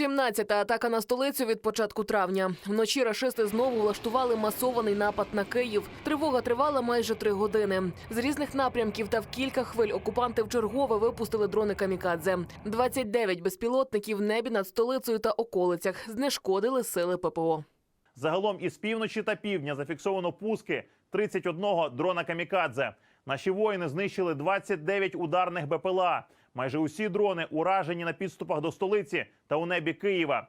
17-та атака на столицю від початку травня. Вночі рашисти знову влаштували масований напад на Київ. Тривога тривала майже три години. З різних напрямків та в кілька хвиль окупанти вчергове випустили дрони камікадзе. 29 безпілотників в небі над столицею та околицях знешкодили сили ППО. Загалом із півночі та півдня зафіксовано пуски 31 дрона камікадзе. Наші воїни знищили 29 ударних БПЛА. Майже усі дрони уражені на підступах до столиці та у небі Києва.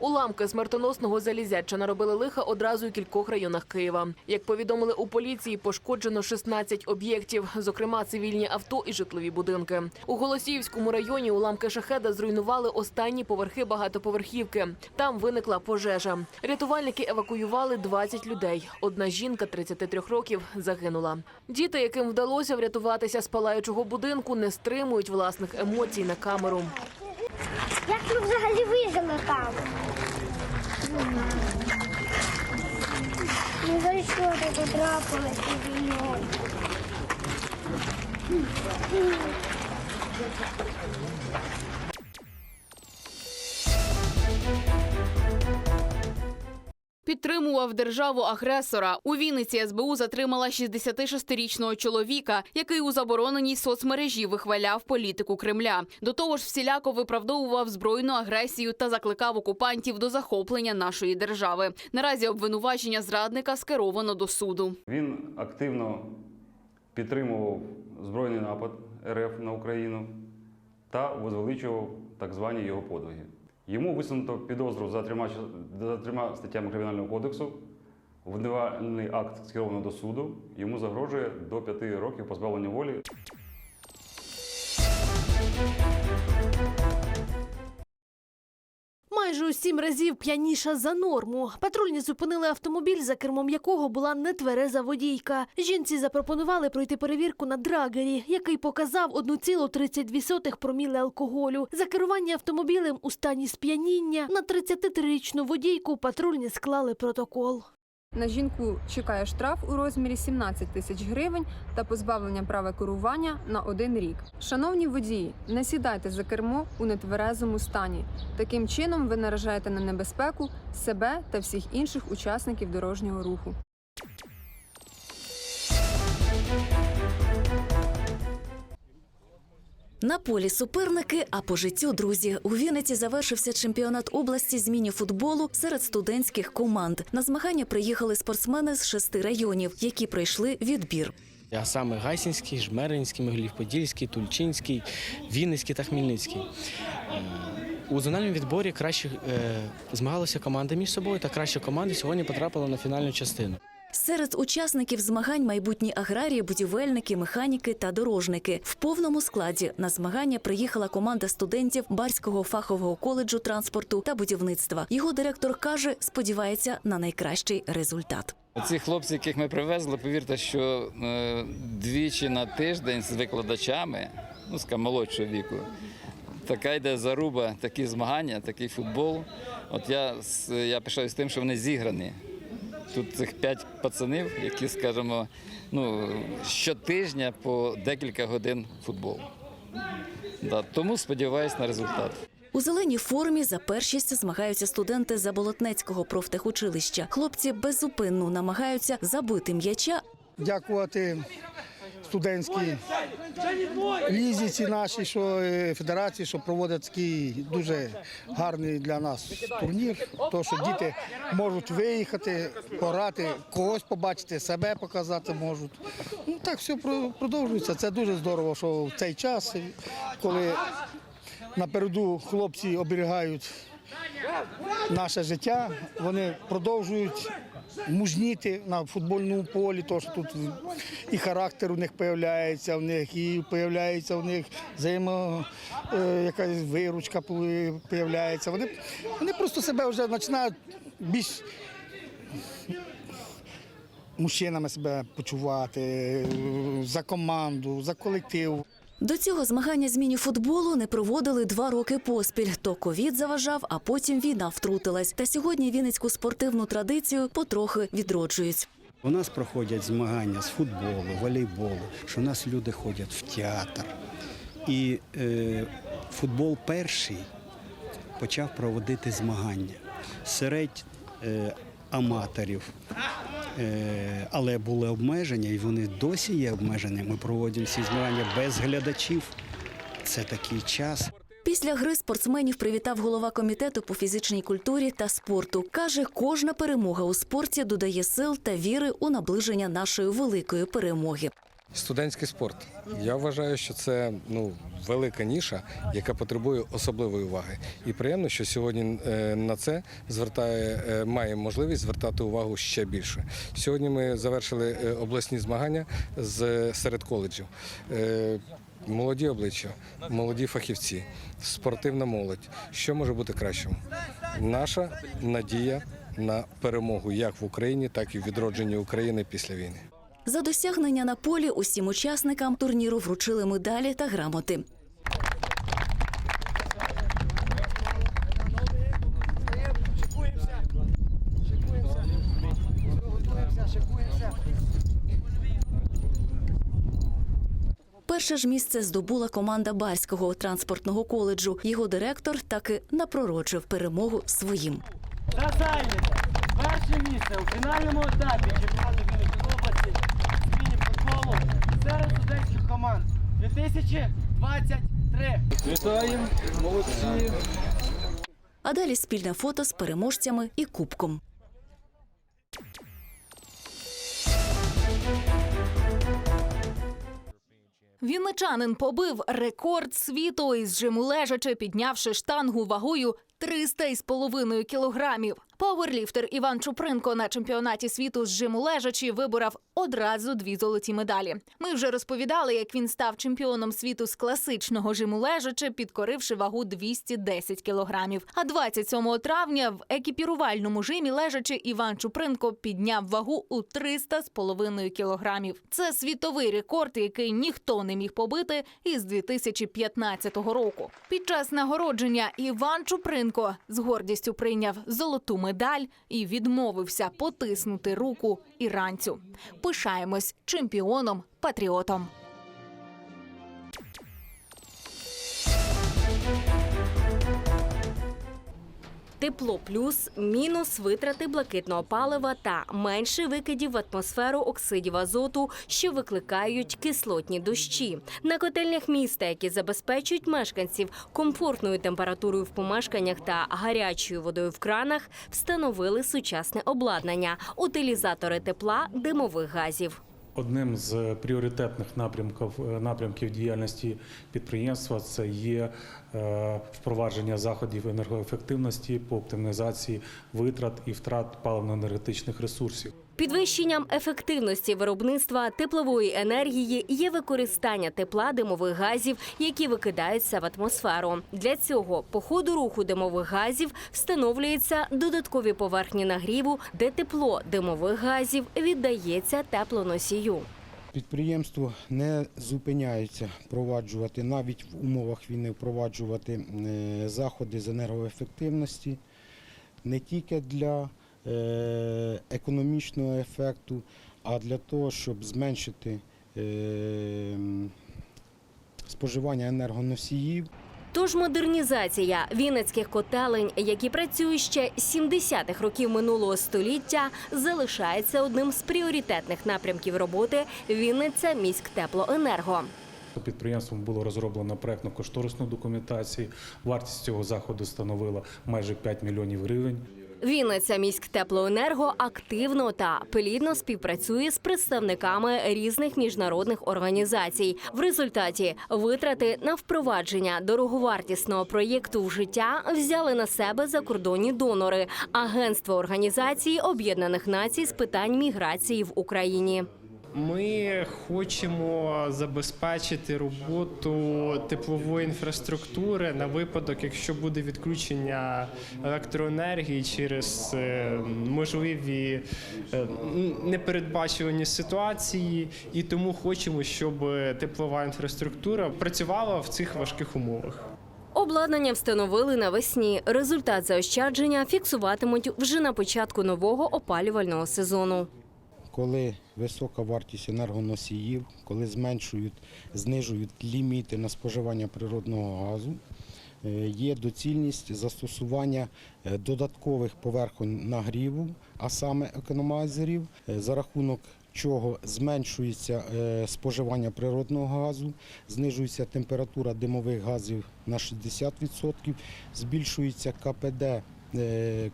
Уламки смертоносного залізяча наробили лиха одразу у кількох районах Києва. Як повідомили у поліції, пошкоджено 16 об'єктів, зокрема цивільні авто і житлові будинки. У Голосіївському районі уламки шахеда зруйнували останні поверхи багатоповерхівки. Там виникла пожежа. Рятувальники евакуювали 20 людей. Одна жінка 33 років загинула. Діти, яким вдалося врятуватися з палаючого будинку, не стримують власних емоцій на камеру. Як ми взагалі вижили там? Ну за що ти потрапилася? Підтримував державу агресора. У Вінниці СБУ затримала 66-річного чоловіка, який у забороненій соцмережі вихваляв політику Кремля. До того ж, всіляко виправдовував збройну агресію та закликав окупантів до захоплення нашої держави. Наразі обвинувачення зрадника скеровано до суду. Він активно підтримував збройний напад РФ на Україну та возвеличував так звані його подвиги. Йому висунуто підозру за трьома, за трьома статтями Кримінального кодексу. Обвинувальний акт скеровано до суду. Йому загрожує до п'яти років позбавлення волі. Сім разів п'яніша за норму. Патрульні зупинили автомобіль, за кермом якого була нетвереза водійка. Жінці запропонували пройти перевірку на драгері, який показав 1,32 проміли алкоголю. За керування автомобілем у стані сп'яніння на 33-річну водійку патрульні склали протокол. На жінку чекає штраф у розмірі 17 тисяч гривень та позбавлення права керування на один рік. Шановні водії, не сідайте за кермо у нетверезому стані. Таким чином ви наражаєте на небезпеку себе та всіх інших учасників дорожнього руху. На полі суперники, а по життю друзі. У Вінниці завершився чемпіонат області з міні-футболу серед студентських команд. На змагання приїхали спортсмени з шести районів, які пройшли відбір. А саме Гайсінський, Жмеринський, Могилів-Подільський, Тульчинський, Вінницький та Хмельницький. Е, У зональному відборі краще е, змагалися команди між собою, та краща команда сьогодні потрапила на фінальну частину. Серед учасників змагань майбутні аграрії, будівельники, механіки та дорожники. В повному складі на змагання приїхала команда студентів Барського фахового коледжу транспорту та будівництва. Його директор каже, сподівається на найкращий результат. Ці хлопці, яких ми привезли, повірте, що е, двічі на тиждень з викладачами, ну скажімо, молодшого віку, така йде заруба, такі змагання, такий футбол. От я, я пишаюсь тим, що вони зіграні. Тут цих п'ять пацанів, які, скажімо, ну, щотижня по декілька годин футболу. Да, тому сподіваюся на результат. У зеленій формі за першість змагаються студенти Заболотнецького профтехучилища. Хлопці беззупинно намагаються забити м'яча, дякувати студентській лізі ці нашій, що е, федерації, що проводять такий дуже гарний для нас турнір. То, що діти можуть виїхати, пограти, когось побачити, себе показати можуть. Ну так все про- продовжується. Це дуже здорово, що в цей час, коли напереду хлопці оберігають наше життя, вони продовжують мужніти на футбольному полі, то що тут і характер у них появляється, в них і появляється в них взаємо е, якась виручка появляється. Вони, вони просто себе вже починають більш мужчинами себе почувати за команду, за колектив. До цього змагання з міні-футболу не проводили два роки поспіль. То ковід заважав, а потім війна втрутилась. Та сьогодні вінницьку спортивну традицію потрохи відроджують. У нас проходять змагання з футболу, волейболу, що у нас люди ходять в театр. І е, футбол перший почав проводити змагання серед е, аматорів. Е, але були обмеження, і вони досі є обмеження. Ми проводимо всі змагання без глядачів. Це такий час. Після гри спортсменів привітав голова комітету по фізичній культурі та спорту. Каже, кожна перемога у спорті додає сил та віри у наближення нашої великої перемоги. Студентський спорт. Я вважаю, що це ну велика ніша, яка потребує особливої уваги. І приємно, що сьогодні е, на це звертає е, має можливість звертати увагу ще більше. Сьогодні ми завершили е, обласні змагання з серед коледжів. Молоді обличчя, молоді фахівці, спортивна молодь. Що може бути кращим? Наша надія на перемогу як в Україні, так і в відродженні України після війни. За досягнення на полі усім учасникам турніру вручили медалі та грамоти. Перше ж місце здобула команда Барського транспортного коледжу. Його директор таки напророчив перемогу своїм. Перше місце у фінальному етапі чемпіонату серед студентських команд 2023. Вітаємо, молодці! А далі спільне фото з переможцями і кубком. Вінничанин побив рекорд світу із жиму лежачи, піднявши штангу вагою 300 із половиною кілограмів. Пауерліфтер Іван Чупринко на чемпіонаті світу з жиму лежачі виборов одразу дві золоті медалі. Ми вже розповідали, як він став чемпіоном світу з класичного жиму лежачи, підкоривши вагу 210 кілограмів. А 27 травня в екіпірувальному жимі лежачи Іван Чупринко підняв вагу у 300 з половиною кілограмів. Це світовий рекорд, який ніхто не міг побити із 2015 року. Під час нагородження Іван Чупринко з гордістю прийняв золоту медаль і відмовився потиснути руку іранцю. Пишаємось чемпіоном патріотом. Тепло плюс, мінус витрати блакитного палива та менше викидів в атмосферу оксидів азоту, що викликають кислотні дощі. На котельнях міста, які забезпечують мешканців комфортною температурою в помешканнях та гарячою водою в кранах, встановили сучасне обладнання, утилізатори тепла димових газів. Одним з пріоритетних напрямків напрямків діяльності підприємства це є е, впровадження заходів енергоефективності по оптимізації витрат і втрат паливно-енергетичних ресурсів. Підвищенням ефективності виробництва теплової енергії є використання тепла димових газів, які викидаються в атмосферу. Для цього по ходу руху димових газів встановлюються додаткові поверхні нагріву, де тепло димових газів віддається теплоносію. Підприємство не зупиняється впроваджувати навіть в умовах війни впроваджувати е, заходи з енергоефективності не тільки для економічного ефекту, а для того, щоб зменшити е, споживання енергоносіїв. Тож модернізація вінницьких котелень, які працюють ще з 70-х років минулого століття, залишається одним з пріоритетних напрямків роботи Вінниця міськтеплоенерго. Підприємством було розроблено проектно-кошторисну документацію. Вартість цього заходу становила майже 5 мільйонів гривень. Вінниця міськтеплоенерго активно та плідно співпрацює з представниками різних міжнародних організацій. В результаті витрати на впровадження дороговартісного проєкту в життя взяли на себе закордонні донори Агентство Організації Об'єднаних Націй з питань міграції в Україні. Ми хочемо забезпечити роботу теплової інфраструктури на випадок, якщо буде відключення електроенергії через е, можливі е, непередбачувані ситуації, і тому хочемо, щоб теплова інфраструктура працювала в цих важких умовах. Обладнання встановили навесні. Результат заощадження фіксуватимуть вже на початку нового опалювального сезону. Коли висока вартість енергоносіїв, коли зменшують, знижують ліміти на споживання природного газу, е, є доцільність застосування е, додаткових поверхонь нагріву, а саме економайзерів, е, за рахунок чого зменшується споживання природного газу, знижується температура димових газів на 60%, збільшується КПД,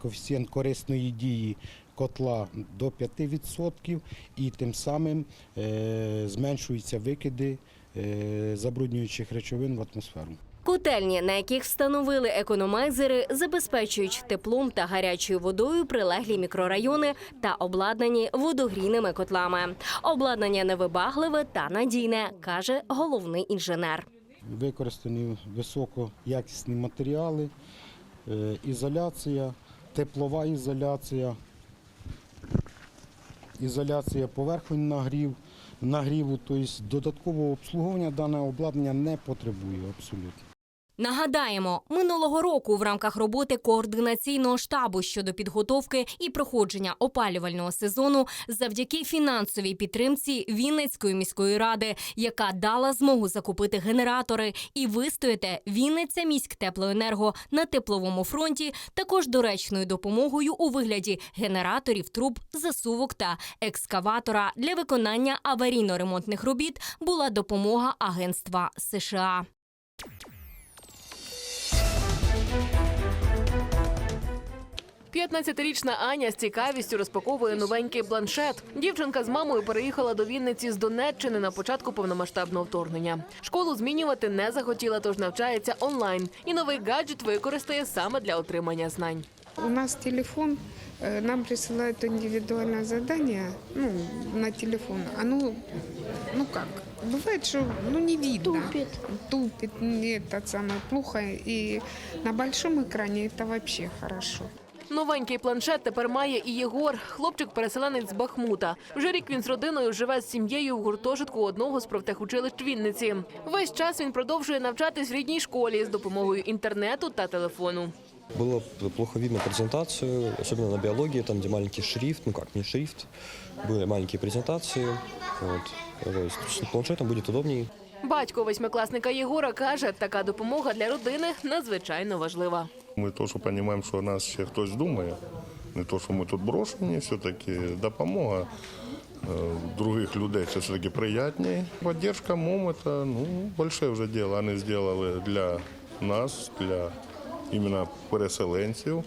коефіцієнт корисної дії котла до 5% і тим самим е, зменшуються викиди е, забруднюючих речовин в атмосферу. Котельні, на яких встановили економайзери, забезпечують теплом та гарячою водою прилеглі мікрорайони та обладнані водогрійними котлами. Обладнання невибагливе та надійне, каже головний інженер. Використані високоякісні матеріали, е, ізоляція, теплова ізоляція, ізоляція поверхонь нагрів, нагріву, тобто додаткового обслуговування дане обладнання не потребує абсолютно. Нагадаємо, минулого року в рамках роботи координаційного штабу щодо підготовки і проходження опалювального сезону завдяки фінансовій підтримці Вінницької міської ради, яка дала змогу закупити генератори і вистояти Вінниця міськтеплоенерго на тепловому фронті, також доречною допомогою у вигляді генераторів, труб, засувок та екскаватора для виконання аварійно-ремонтних робіт була допомога Агентства США. П'ятнадцятирічна Аня з цікавістю розпаковує новенький планшет. Дівчинка з мамою переїхала до Вінниці з Донеччини на початку повномасштабного вторгнення. Школу змінювати не захотіла, тож навчається онлайн. І новий гаджет використає саме для отримання знань. У нас телефон, э, нам присылают индивидуальное задание ну, на телефон. Оно, ну как, бывает, что ну, не видно. Тупит. Тупит, не это самое плохо. И на большом экране это вообще хорошо. Новенький планшет тепер має і Єгор. Хлопчик-переселенець з Бахмута. Вже рік він з родиною живе з сім'єю в гуртожитку одного з профтехучилищ Вінниці. Весь час він продовжує навчатись в рідній школі з допомогою інтернету та телефону. Было плохо видно презентацию, особенно на биологии, там, где маленький шрифт, ну как, не шрифт, были маленькие презентации. Вот. То есть с планшетом будет удобнее. Батько восьмикласника Єгора каже, така допомога для родини надзвичайно важлива. Ми теж розуміємо, що нас ще хтось думає. Не то, що ми тут брошені, все-таки допомога е, других людей це все-таки приємніше. Поддержка МОМ – це ну, велике вже діло. Вони зробили для нас, для іменно переселенців.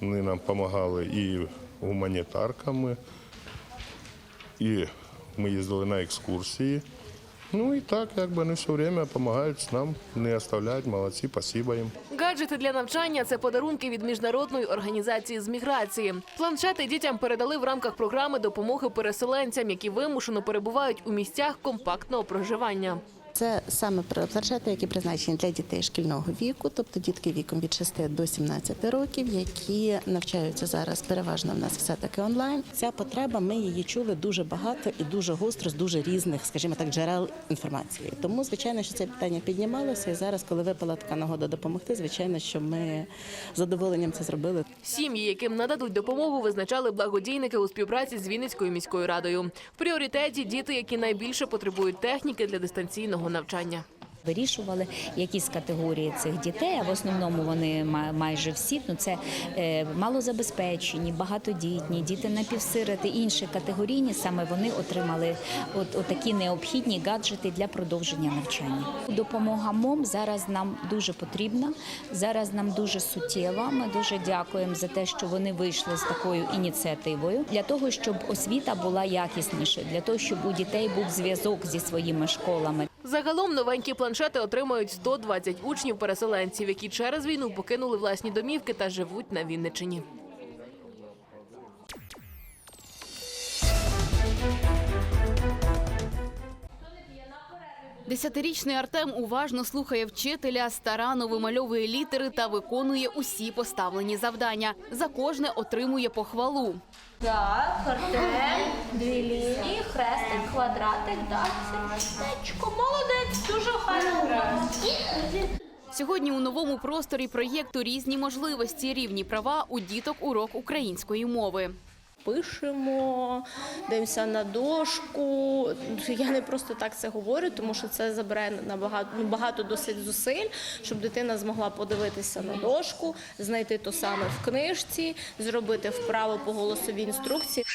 Вони нам допомагали і гуманітарками, і ми їздили на екскурсії. Ну і так, якби не все время допомагають нам, не оставляють, молодці, спасибо їм. Гаджети для навчання це подарунки від міжнародної організації з міграції. Планшети дітям передали в рамках програми допомоги переселенцям, які вимушено перебувають у місцях компактного проживання. Це саме планшети, які призначені для дітей шкільного віку, тобто дітки віком від 6 до 17 років, які навчаються зараз переважно в нас все таки онлайн. Ця потреба ми її чули дуже багато і дуже гостро з дуже різних, скажімо так, джерел інформації. Тому звичайно, що це питання піднімалося. І зараз, коли випала така нагода допомогти, звичайно, що ми з задоволенням це зробили. Сім'ї, яким нададуть допомогу, визначали благодійники у співпраці з Вінницькою міською радою. В пріоритеті діти, які найбільше потребують техніки для дистанційного навчання. Вирішували якісь категорії цих дітей, а в основному вони ма- майже всі. Ну це е, малозабезпечені, багатодітні, діти напівсироти, інші категорійні. Саме вони отримали от, от такі необхідні гаджети для продовження навчання. Допомога МОМ зараз нам дуже потрібна. Зараз нам дуже суттєва. Ми дуже дякуємо за те, що вони вийшли з такою ініціативою для того, щоб освіта була якісніша, для того, щоб у дітей був зв'язок зі своїми школами. Загалом новенькі планшети отримають 120 учнів-переселенців, які через війну покинули власні домівки та живуть на Вінниччині. Десятирічний Артем уважно слухає вчителя, старанно вимальовує літери та виконує усі поставлені завдання. За кожне отримує похвалу. Так, Артем, дві лінії, хрестик, квадратик, так, сердечко. Молодець, дуже гарно. Сьогодні у новому просторі проєкту різні можливості, рівні права у діток урок української мови. Пишемо, дивимося на дошку. Я не просто так це говорю, тому що це забере набагато ну, багато досить зусиль, щоб дитина змогла подивитися на дошку, знайти то саме в книжці, зробити вправо по голосовій інструкції.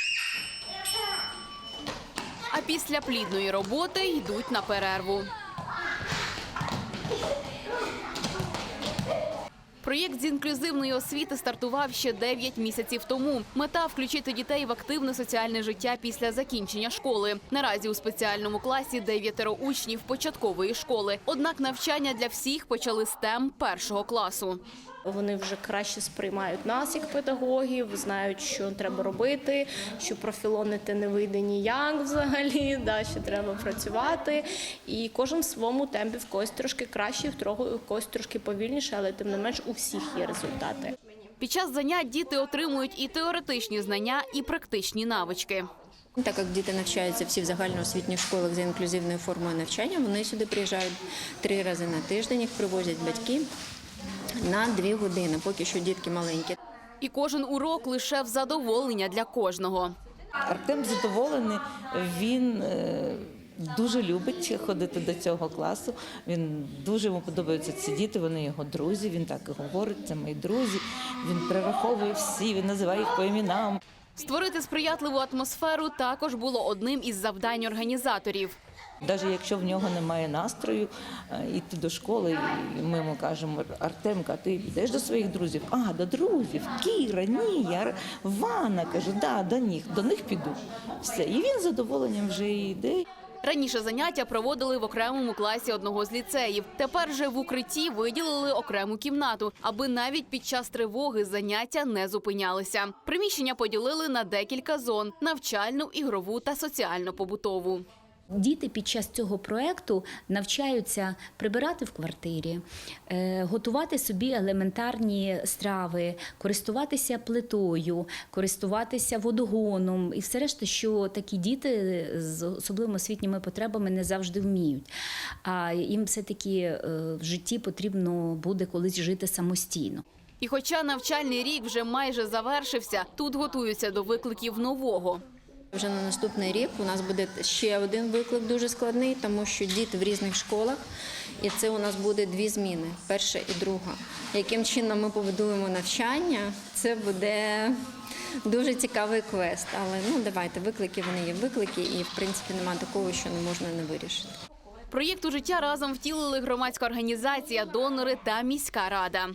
А після плідної роботи йдуть на перерву. Проєкт з інклюзивної освіти стартував ще 9 місяців тому. Мета включити дітей в активне соціальне життя після закінчення школи. Наразі у спеціальному класі дев'ятеро учнів початкової школи. Однак навчання для всіх почали з тем першого класу. Вони вже краще сприймають нас як педагогів, знають, що треба робити, що профілонити не вийде ніяк взагалі, да, що треба працювати. І кожен в своєму темпі в когось трошки краще, в в когось трошки повільніше, але тим не менш у всіх є результати. Під час занять діти отримують і теоретичні знання, і практичні навички. Так як діти навчаються всі в загальноосвітніх школах за інклюзивною формою навчання, вони сюди приїжджають три рази на тиждень, їх привозять батьки на дві години, поки що дітки маленькі. І кожен урок лише в задоволення для кожного. Артем задоволений. Він е, дуже любить ходити до цього класу. Він дуже йому подобаються ці діти. Вони його друзі. Він так і говорить. Це мої друзі. Він перераховує всі. Він називає їх по іменам. Створити сприятливу атмосферу також було одним із завдань організаторів. Навіть якщо в нього немає настрою е, йти до школи, і ми йому кажемо, Артемка, ти йдеш до своїх друзів? А, до друзів, Кіра, ні, я Ванна каже, да, до них, до них піду. Все. І він з задоволенням вже йде. Раніше заняття проводили в окремому класі одного з ліцеїв. Тепер же в укритті виділили окрему кімнату, аби навіть під час тривоги заняття не зупинялися. Приміщення поділили на декілька зон: навчальну, ігрову та соціально-побутову. Діти під час цього проекту навчаються прибирати в квартирі, е, готувати собі елементарні страви, користуватися плитою, користуватися водогоном і все решта, що такі діти з особливими освітніми потребами не завжди вміють. А їм все таки е, в житті потрібно буде колись жити самостійно. І хоча навчальний рік вже майже завершився, тут готуються до викликів нового. Вже на наступний рік у нас буде ще один виклик дуже складний, тому що діти в різних школах, і це у нас буде дві зміни: перша і друга. Яким чином ми побудуємо навчання? Це буде дуже цікавий квест. Але ну давайте виклики вони є виклики, і в принципі немає такого, що не можна не вирішити. Проєкт у життя разом втілили громадська організація, донори та міська рада.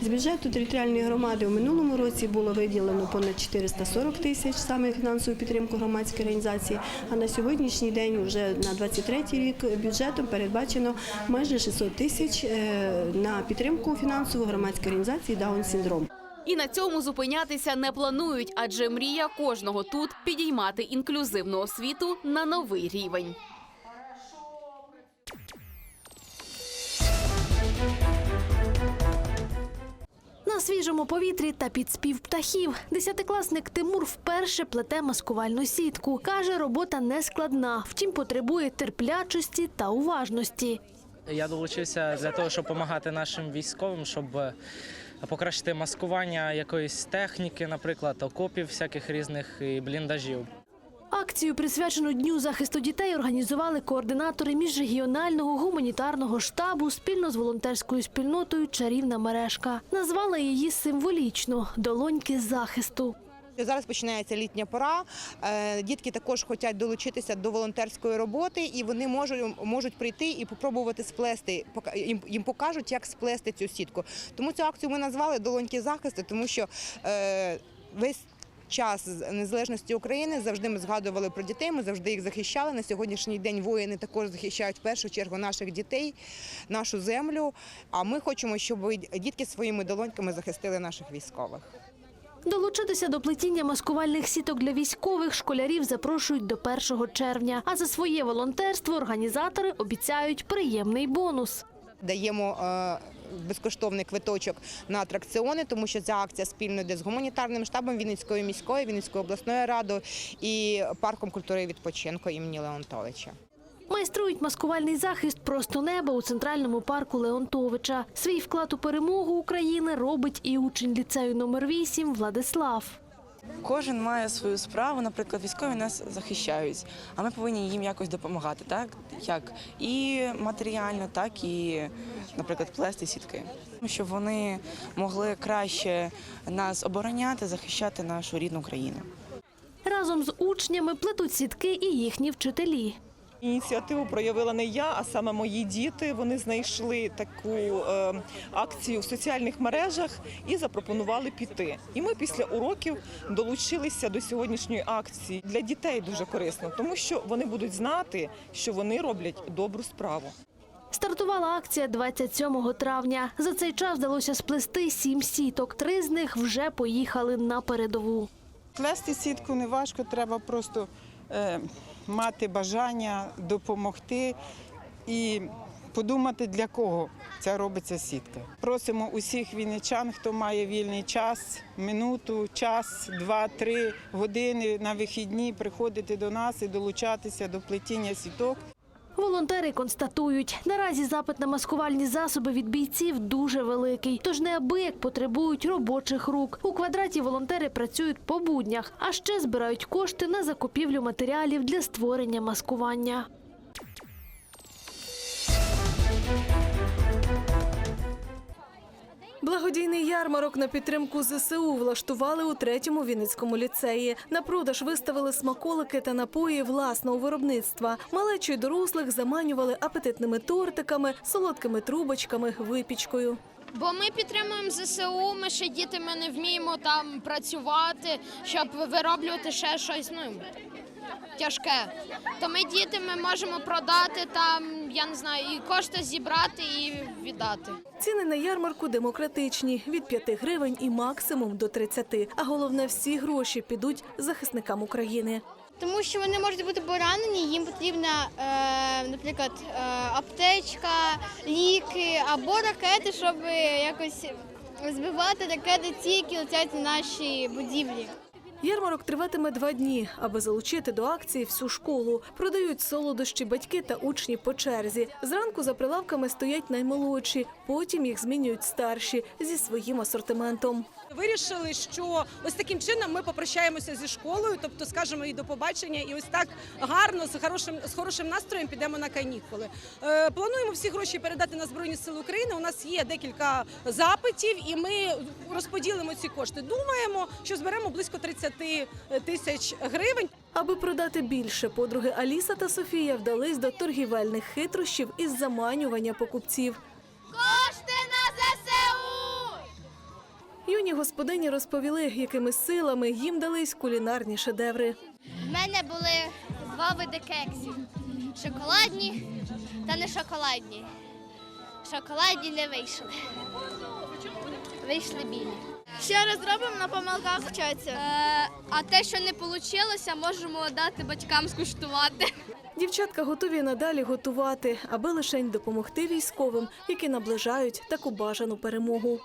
З бюджету територіальної громади у минулому році було виділено понад 440 тисяч саме фінансову підтримку громадської організації. А на сьогоднішній день, вже на 23 рік, бюджетом передбачено майже 600 тисяч е, на підтримку фінансову громадської організації Даун синдром. І на цьому зупинятися не планують, адже мрія кожного тут підіймати інклюзивну освіту на новий рівень. На свіжому повітрі та під спів птахів десятикласник Тимур вперше плете маскувальну сітку. Каже, робота не складна, втім потребує терплячості та уважності. Я долучився для того, щоб допомагати нашим військовим, щоб е, покращити маскування якоїсь техніки, наприклад, окопів, всяких різних і бліндажів. Акцію, присвячену Дню захисту дітей, організували координатори міжрегіонального гуманітарного штабу спільно з волонтерською спільнотою Чарівна мережка. Назвали її символічно долоньки захисту. Зараз починається літня пора. Е, Дітки також хочуть долучитися до волонтерської роботи, і вони можуть, можуть прийти і спробувати сплести. Їм покажуть, як сплести цю сітку. Тому цю акцію ми назвали Долоньки захисту, тому що е, весь. Час незалежності України завжди ми згадували про дітей. Ми завжди їх захищали. На сьогоднішній день воїни також захищають в першу чергу наших дітей, нашу землю. А ми хочемо, щоб дітки своїми долоньками захистили наших військових. Долучитися до плетіння маскувальних сіток для військових школярів запрошують до 1 червня. А за своє волонтерство організатори обіцяють приємний бонус. Даємо е, безкоштовний квиточок на атракціони, тому що ця акція спільно йде з гуманітарним штабом Вінницької міської, Вінницької обласної ради і парком культури і відпочинку імені Леонтовича. Майструють маскувальний захист просто неба у центральному парку Леонтовича. Свій вклад у перемогу України робить і учень ліцею номер 8 Владислав. Кожен має свою справу. Наприклад, військові нас захищають, а ми повинні їм якось допомагати, так як і матеріально, так і, наприклад, плести сітки, щоб вони могли краще нас обороняти, захищати нашу рідну країну. Разом з учнями плетуть сітки і їхні вчителі. Ініціативу проявила не я, а саме мої діти. Вони знайшли таку е, акцію в соціальних мережах і запропонували піти. І ми після уроків долучилися до сьогоднішньої акції. Для дітей дуже корисно, тому що вони будуть знати, що вони роблять добру справу. Стартувала акція 27 травня. За цей час вдалося сплести сім сіток. Три з них вже поїхали на передову. Плести сітку не важко, треба просто мати бажання допомогти і подумати, для кого ця робиться сітка. Просимо усіх вінничан, хто має вільний час, минуту, час, два-три години на вихідні приходити до нас і долучатися до плетіння сіток. Волонтери констатують, наразі запит на маскувальні засоби від бійців дуже великий, тож неабияк потребують робочих рук. У квадраті волонтери працюють по буднях, а ще збирають кошти на закупівлю матеріалів для створення маскування. Благодійний ярмарок на підтримку ЗСУ влаштували у третьому Вінницькому ліцеї. На продаж виставили смаколики та напої власного виробництва. Малечі дорослих заманювали апетитними тортиками, солодкими трубочками, випічкою. Бо ми підтримуємо ЗСУ, ми ще діти, ми не вміємо там працювати, щоб вироблювати ще щось ну, тяжке. То ми діти ми можемо продати там, я не знаю, і кошти зібрати і віддати. Ціни на ярмарку демократичні від 5 гривень і максимум до 30. А головне, всі гроші підуть захисникам України. Тому що вони можуть бути поранені, їм потрібна, е, наприклад, е, аптечка, ліки або ракети, щоб якось збивати ракети ті, які летять на наші будівлі. Ярмарок триватиме два дні, аби залучити до акції всю школу. Продають солодощі батьки та учні по черзі. Зранку за прилавками стоять наймолодші, потім їх змінюють старші зі своїм асортиментом. Вирішили, що ось таким чином ми попрощаємося зі школою, тобто скажемо їй до побачення, і ось так гарно з хорошим з хорошим настроєм підемо на канікули. Е, плануємо всі гроші передати на збройні сили України. У нас є декілька запитів, і ми розподілимо ці кошти. Думаємо, що зберемо близько 30 тисяч гривень. Аби продати більше, подруги Аліса та Софія вдались до торгівельних хитрощів із заманювання покупців. Юні господині розповіли, якими силами їм дались кулінарні шедеври. В мене були два види кексів: шоколадні та не шоколадні. Шоколадні не вийшли. Вийшли білі. Ще раз робимо на помилках вчаться. Е, а те, що не вийшло, можемо дати батькам скуштувати. Дівчатка готові надалі готувати, аби лишень допомогти військовим, які наближають таку бажану перемогу.